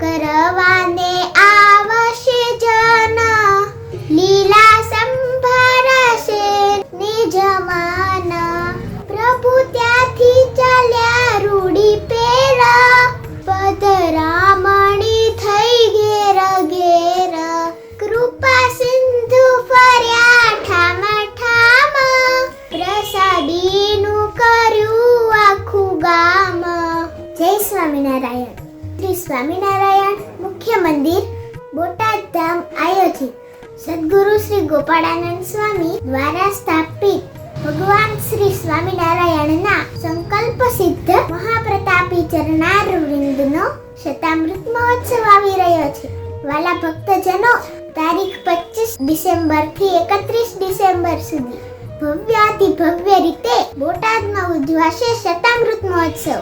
કરવાને આવશે જન. લીલા સંભાળશે નિજમાન પ્રભુ ત્યાંથી ચાલ્યા રૂડી પેરા. પધરામણી થઈ ઘેર ઘેર. કૃપા સિંધુ ફર્યા ઠામ ઠામ. પ્રસાદીનું કર્યું આખું ગામ. જય સ્વામિનારાયણ. શ્રી સ્વામિનારાયણ મુખ્ય મંદિર બોટાદ ધામ આયોજિત. સદગુરુ શ્રી ગોપાળાનંદ સ્વામી દ્વારા સ્થાપિત ભગવાન શ્રી સ્વામિનારાયણના સંકલ્પ સિદ્ધ મહાપ્રતાપી ચરણાર વૃંદનો શતામૃત મહોત્સવ આવી રહ્યો છે. વાલા ભક્તજનો તારીખ પચીસ ડિસેમ્બરથી એકત્રીસ ડિસેમ્બર સુધી ભવ્યાતિ ભવ્ય રીતે બોટાદમાં ઉજવાશે શતામૃત મહોત્સવ.